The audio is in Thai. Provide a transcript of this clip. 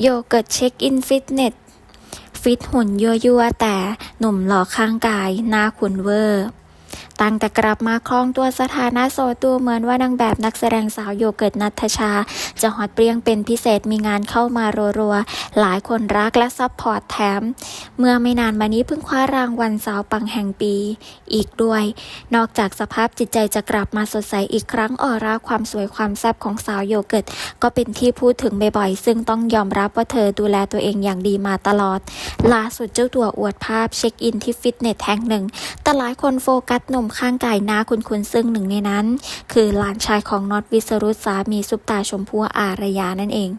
โยเกิร์ตเช็คอินฟิตเนส ฟิตหุ่นยั่วๆแต่หนุ่มหล่อข้างกายหน้าขุนเวอร์ ตั้งแต่กลับมาครองตัวสถานะโสดตัวเหมือนว่านางแบบนักแสดงสาวโยเกิร์ตนัทชา จะฮอตเปรี้ยงเป็นพิเศษมีงานเข้ามารัวๆ หลายคนรักและซัพพอร์ตแถม เมื่อไม่นานมานี้เพิ่งคว้ารางวัลสาวปังแห่งปี อีกด้วย นอกจากสภาพจิตใจจะกลับมาสดใสอีกครั้งออร่าความสวยความแซ่บของสาวโยเกิร์ตก็เป็นที่พูดถึงบ่อยๆซึ่งต้องยอมรับว่าเธอดูแลตัวเองอย่างดีมาตลอดล่าสุดเจ้าตัวอวดภาพเช็คอินที่ฟิตเนสแห่งหนึ่งแต่หลายคนโฟกัสหนุ่มข้างกายหน้าคุณคุณซึ่งหนึ่งในนั้น คือหลานชายของน็อตวิสรุตสามีซุปตาชมพู่อารยานั่นเอง